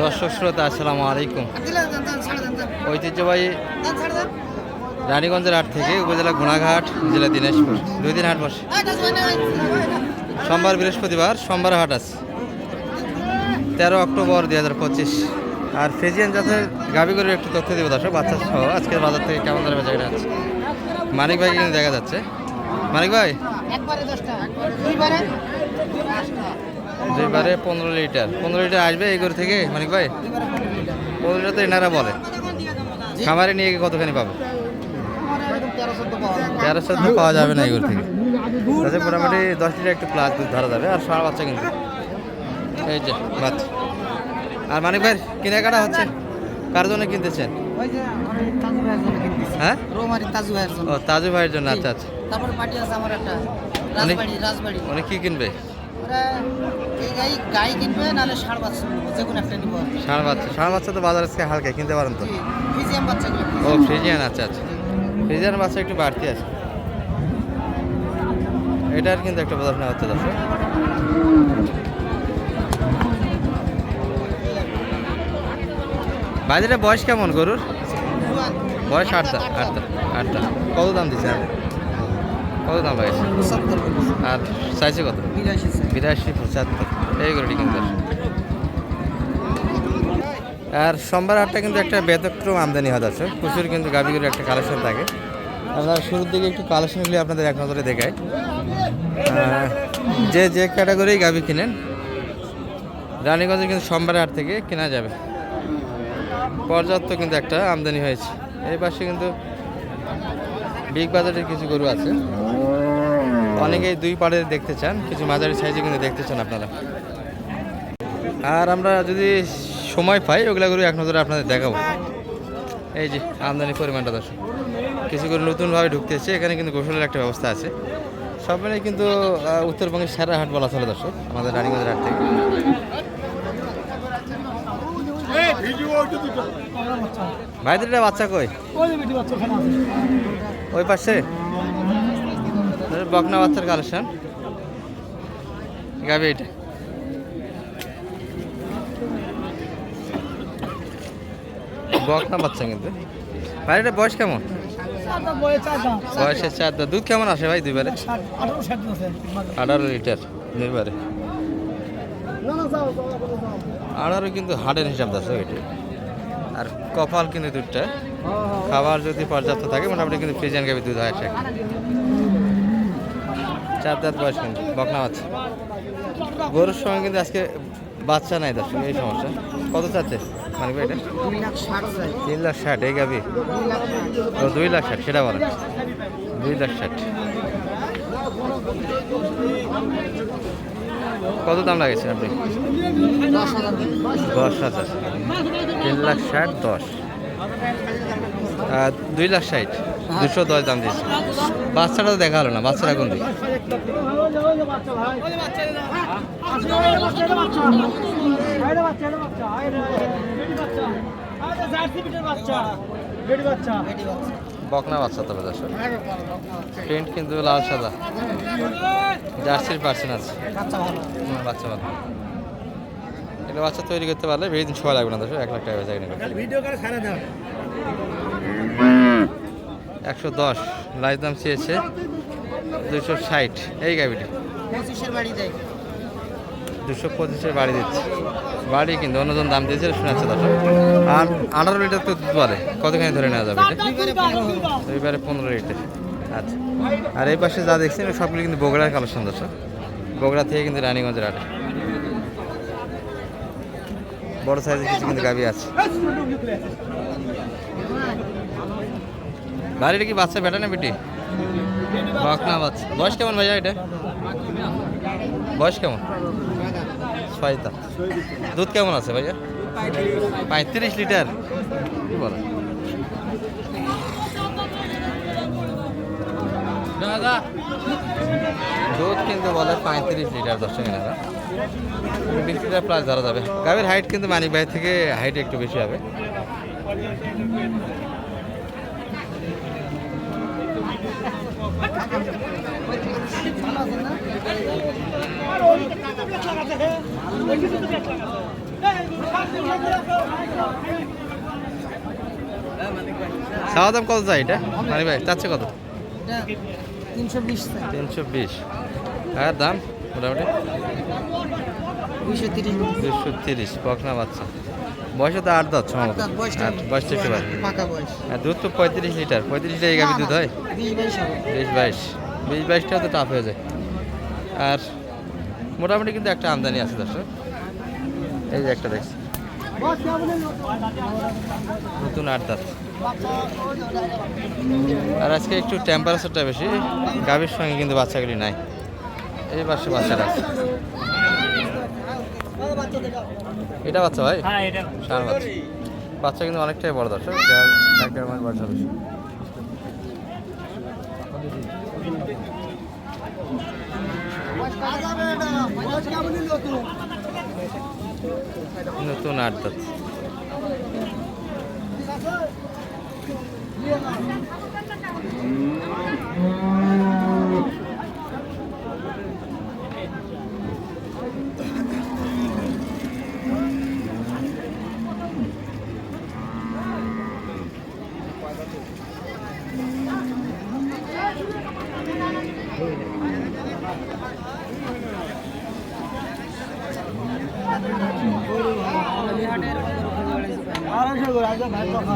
দর্শক শ্রোতা, আসসালামু আলাইকুম। ঐতিহ্যবাহী রানীগঞ্জের হাট থেকে উপজেলা গুণাঘাট জেলা দিনাজপুর। দুই দিন হাট বসে। সোমবার বৃহস্পতিবার, সোমবার হাট আছে। তেরো অক্টোবর দুই হাজার পঁচিশ। আর ফেজিয়ান গাবি করে একটু তথ্য দেবো দর্শক, বাচ্চা সহ আজকের বাজার থেকে কেমন দামে জায়গা আছে মানিক ভাই কিন্তু দেখা যাচ্ছে। মানিক ভাই? দুইবারে পনেরো লিটার। পনেরো লিটার আসবে এই করে থেকে মানিক ভাই? পনেরো লিটার তো এনারা বলে। খামারে নিয়ে গিয়ে কতখানি পাবে? তেরো চোদ্দ পাওয়া যাবে না এগুলো থেকে। তাতে মোটামুটি দশ লিটার একটু প্লাস দুধ ধরা যাবে। আর সারা বাচ্চা কিন্তু। এই যে বাচ্চা। আর মানিক ভাই কেনাকাটা হচ্ছে? কার জন্য কিনতেছেন? হ্যাঁ? তাজু ভাইয়ের জন্য ও তাজু ভাইয়ের জন্য। আচ্ছা আচ্ছা। তারপরে পার্টি আছে আমার একটা। রাজবাড়ি রাজবাড়ি। উনি কি কিনবে? এই গাই গাই কিনবে নাহলে ষাড় বাচ্চা নেব যে কোনো একটা নিবো ষাঁড় বাচ্চা ষাঁড় বাচ্চা তো বাজার আজকে হালকা কিনতে পারেন তো? বাচ্চাগুলো ও ফ্রিজিয়ান। আচ্ছা আচ্ছা। ফ্রিজিয়ান বাচ্চা একটু বাড়তি আছে। এটার কিন্তু একটা প্রদর্শন হচ্ছে বাজারে বয়স কেমন গরুর? বয়স আটটা আটটা আটটা। কত দাম দিচ্ছে কত দাম সত্তর আর চাইছে কত? বিরাশি বিরাশি পঁচাত্তর। এই গরুটি কিন্তু আর সোমবার হাটটা কিন্তু একটা ব্যতিক্রম আমদানি হয় দর্শক প্রচুর কিন্তু গাভিগুলোর একটা কালেকশন থাকে। আপনারা শুরুর দিকে একটু কালেকশনগুলি আপনাদের এক নজরে দেখায় যে যে ক্যাটাগরি গাভি কিনেন রানীগঞ্জে কিন্তু সোমবার হাট থেকে কেনা যাবে। পর্যাপ্ত কিন্তু একটা আমদানি হয়েছে। এই পাশে কিন্তু বিগ বাজারের কিছু গরু আছে। অনেকেই দুই পাড়ের দেখতে চান কিছু মাঝারি সাইজে কিন্তু দেখতে চান আপনারা। আর আমরা যদি সময় পাই ওগুলা গরু এক নজরে আপনাদের দেখাবো। এই যে আমদানি পরিমাণটা দর্শক। কিছু করে নতুনভাবে ঢুকতেছে এখানে কিন্তু গোসলের একটা ব্যবস্থা আছে। সব মিলে কিন্তু উত্তরবঙ্গের সেরা হাট বলা চলে দর্শক আমাদের রানীগঞ্জের হাট থেকে। ভাইদের এটা বাচ্চা কই? ওই পাশে? বকনা বাচ্চার কালেকশন গাবি এটা। বকনা বাচ্চা কিন্তু। ভাই এটা বয়স কেমন? বয়সের চার। দুধ কেমন আসে ভাই দুইবারে? আঠারো লিটার দুইবারে। আঠারো কিন্তু হাটের হিসাব আছে ওইটা আর কপাল কিন্তু দুধটা। খাবার যদি পর্যাপ্ত থাকে মোটামুটি কিন্তু ফ্রিজিয়ান গাবি দুধ হয় চার দাঁত বয়স কিন্তু বকনা বাচ্চা। গরুর সময় কিন্তু আজকে বাচ্চা নাই দর্শক এই সমস্যা। কত চাচ্ছে মানে এটা? দুই লাখ ষাট তিন লাখ ষাট এই গাবি দুই লাখ ষাট। ও দুই লাখ ষাট সেটা বলেন। দুই লাখ ষাট। কত দাম লাগেছে আপনি? দশ হাজার। তিন লাখ ষাট দশ। দুই লাখ ষাট। দুশো দশ দাম দিয়েছে। বাচ্চাটা তো দেখা হলো না, বাচ্চাটা কোন বকনা বাচ্চা তবে দর্শক প্রিন্ট কিন্তু লাল, সাদা। জার্সির পার্সেন্ট আছে। বাচ্চা ভালো এটা বাচ্চা তৈরি করতে পারলে বেশি দিন সময় লাগবে না দর্শক, এক লাখ টাকা ভিডিও একশো দশ লাইফ দাম চেয়েছে দুশো ষাট। এই গাড়িটি? দুশো পঁচিশের বাড়ি দিচ্ছে। বাড়ি কিন্তু অন্যজন দাম দিয়েছে শোনাচ্ছে দর্শক। আর আঠারো লিটার তো দুধ পারে কতখানি ধরে নেওয়া যাবে এটা? দুইবারে পনেরো। লিটার। আচ্ছা। আর এই পাশে যা দেখছেন সবগুলো কিন্তু বগুড়ার কালেকশন দর্শক। বগুড়া থেকে কিন্তু রানীগঞ্জের হাট। বড় সাইজের কিছু কিন্তু গাবি আছে। বাড়িটা কি বাচ্চা বেটা না বেটি? বকনা বাচ্চা। বয়স কেমন ভাইয়া এটা? বয়স কেমন? ছয়টা। দুধ কেমন আছে ভাইয়া? পঁয়ত্রিশ লিটার। কি বলো? দুধ কিন্তু বলে পঁয়ত্রিশ লিটার, দশ টাকা বিশ লিটার প্লাস ধরা যাবে। গাভীর হাইট কিন্তু মানিক ভাই থেকে হাইট একটু বেশি হবে। সাদা দাম কত যায় এটা? মানে ভাই চাচ্ছে কত? তিনশো বিশ। তিনশো বিশ টাকার দাম? মোটামুটি? দুশো তিরিশ। দুশো তিরিশ পকনা বাচ্চা। বয়সে তো আট দশ বয়স বয়স। আর দুধ তো পঁয়ত্রিশ লিটার। পঁয়ত্রিশ লিটার গাভি দুধ হয়? বিশ বাইশ বিশ বাইশ। বাইশটাও তো টাফ হয়ে যায়। আর মোটামুটি কিন্তু একটা আমদানি আছে দর্শক। এই যে একটা দেখছি। নতুন আট দাঁত। আর আজকে একটু টেম্পারেচারটা বেশি। গাভীর সঙ্গে কিন্তু বাচ্চাগুলি নাই। এই পাশে বাচ্চাটা আছে। এটা বাচ্চা ভাই? হ্যাঁ এটা বাচ্চা। বাচ্চা। কিন্তু অনেকটাই বড় দর্শক। এক দেড় মাস বয়স হবে। নতুন আট দাঁত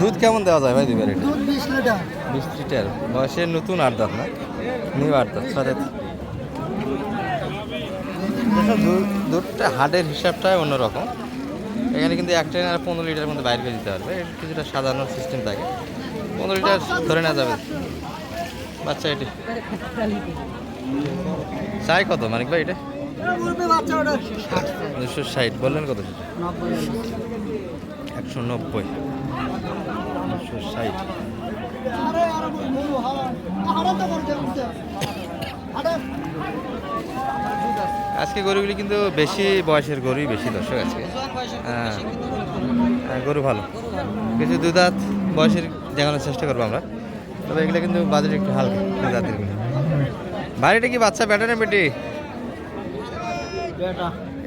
দুধ কেমন দেওয়া যায় ভাই দুবার দুধ বিশ লিটার। বিশ লিটার। বয়সের নতুন আট দাঁত না? নিউ আট দাঁত দু- দুধটা হাটের হিসাবটাই অন্যরকম। এখানে কিন্তু এক ট্রেন আর পনেরো লিটার মধ্যে বাইর করে দিতে পারবে। কিছুটা সাজানো সিস্টেম থাকে। পনেরো লিটার ধরে নেওয়া যাবে। বাচ্চা এটি। চাই কত মানিক ভাই এটা? দুশো ষাট বললেন কত একশো নব্বই। দুশো ষাট। আজকে গরুগুলি কিন্তু বেশি বয়সের গরুই বেশি দর্শক আজকে। হ্যাঁ। হ্যাঁ, গরু ভালো। কিছু দুধাত বয়সের দেখানোর চেষ্টা করব আমরা। তবে এগুলো কিন্তু বাজারে একটু হালকা দুধাতের বাড়িটা কি বাচ্চা বেটা না বেটি?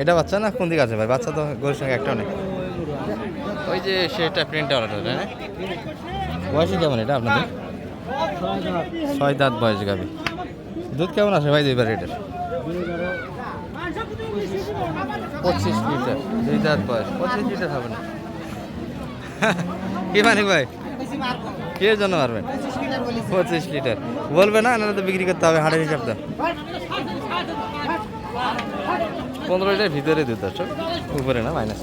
এটা বাচ্চা না কোন দিকে আছে ভাই? বাচ্চা তো গরুর সঙ্গে একটাও নেই ওই যে সেটা প্রিন্ট আলাদা না? বয়সে কেমন এটা আপনাদের? ছয় দাঁত বয়স গাবি। দুধ কেমন আসে ভাই দুইবার এটার পঁচিশ লিটার দুই দাঁত বয়স। পঁচিশ লিটার হবে না। কি মানে ভাই? কে জন্য মারবেন? পঁচিশ লিটার। বলবে না তো বিক্রি করতে হবে হাটের হিসাবটা পনেরো লিটার ভিতরে দুধ দর্শক, উপরে না মাইনাস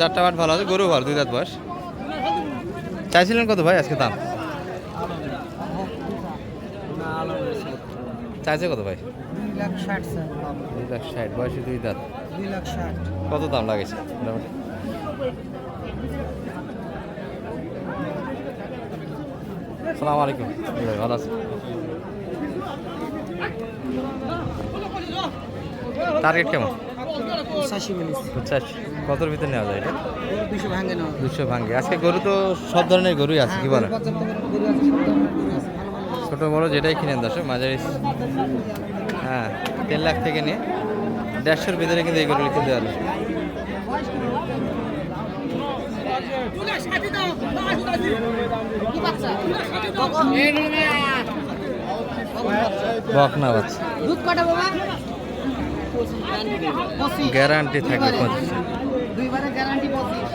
চারটা মাঠ ভালো আছে, গরু ভালো, দুই দাঁত বয়স। চাইছিলেন কত ভাই আজকে দাম? চাইছে কত ভাই? দুই লাখ ষাট, বয়সে দুই দাঁত। কত দাম লাগেছে মোটামুটি। সালাম আলাইকুম। ভালো আছে টার্গেট কেমন? কতর ভিতরে নেওয়া যায় এটা? দুশো দুশো ভাঙ্গে আজকে গরু তো সব ধরনের গরুই আছে কি বলেন? গরু গরু ভালো ভালো ছোট বড় যেটাই কিনেন দর্শক মাঝারি। হ্যাঁ তিন লাখ থেকে নিয়ে দেড়শোর ভিতরে কিন্তু এই গরুগুলি কিনতে পারবে বকনা বাচ্চা। দুধ কটা বাবা? গ্যারান্টি থাকে। পঁচিশ। দুইবারে গ্যারান্টি পঁচিশ।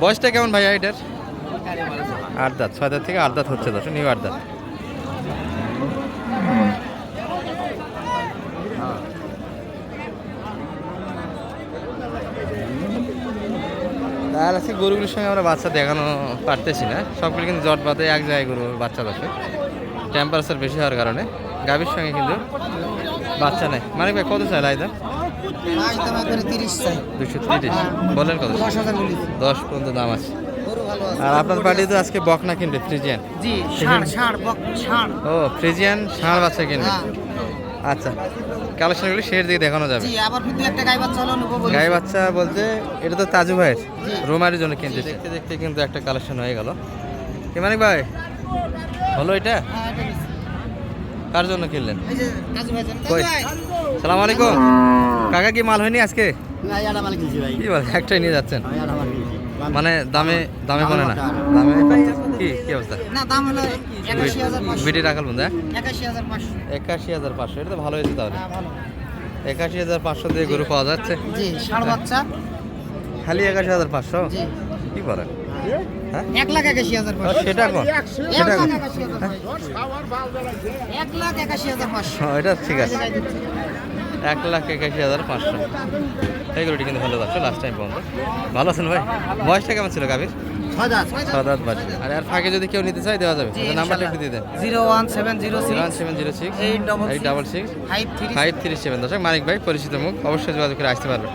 বয়সটা কেমন ভাই এটার? আট দাঁত ছয় দাঁত থেকে আট দাঁত হচ্ছে দশ নিউ আট দাঁত। আর আজকে গরুগুলোর সঙ্গে আমরা বাচ্চা দেখানো পারতেছি না। সবগুলো কিন্তু জট বাদে এক জায়গায় গরু বাচ্চা দশে টেম্পারেচার বেশি হওয়ার কারণে গাভীর সঙ্গে কিন্তু বাচ্চা নেই। মানে ভাই কত চাই লাইদা দুশো তিরিশ। বলেন কত দশ পর্যন্ত দাম আছে। আছে আর আপনার পার্টি তো আজকে বকনা কিনবে? ফ্রিজিয়ান? ও ফ্রিজিয়ান ষাঁড় বাচ্চা কিনবে? হ্যাঁ। আচ্ছা কালেকশনগুলি শের দিকে দেখানো যাবে। আবার একটা গাই বাচ্চা হলো গাই বাচ্চা বলতে এটা তো তাজু ভাইয়ের জি। জন্য কিনতে দেখতে দেখতে কিন্তু একটা কালেকশন হয়ে গেল। কি মানিক ভাই হলো এটা? হ্যাঁ। কার জন্য কিনলেন? সালাম আলাইকুম। কাকা কি মাল হয়নি আজকে? কি বল একটাই নিয়ে যাচ্ছেন? কিনছি। মানে দামে দামে মনে না। দামে কি কি অবস্থা না দাম হলো একাশি হাজার পাঁচশো বিটি রাখাল বন্ধু হ্যাঁ? একাশি হাজার পাঁচশো একাশি হাজার পাঁচশো এটা তো ভালো হয়েছে তাহলে হ্যাঁ ভালো একাশি হাজার পাঁচশো দিয়ে গরু পাওয়া যাচ্ছে জি ষাড় বাচ্চা খালি একাশি হাজার পাঁচশো জি কি বলেন হ্যাঁ এক লাখ একাশি হাজার পাঁচশো সেটা কোন সেটা কোন একাশি হাজার পাঁচশো এক লাখ একাশি হাজার পাঁচশো এটা ঠিক আছে এক লাখ একাশি হাজার পাঁচশো এই গরুটি কিন্তু ভালো যাচ্ছে লাস্ট টাইম পর্যন্ত ভালো আছেন ভাই বয়সটা কেমন ছিল গাভীর ছয় দাঁত। বাজে। আর ফাঁকে যদি কেউ নিতে চায় দেওয়া যাবে। নাম্বারটা একটু দিয়ে দেন। Zero one seven zero one seven zero six. Eight double six. Five three seven Manik ভাই পরিচিত মুখ। অবশ্যই যোগাযোগ করে আসতে পারবে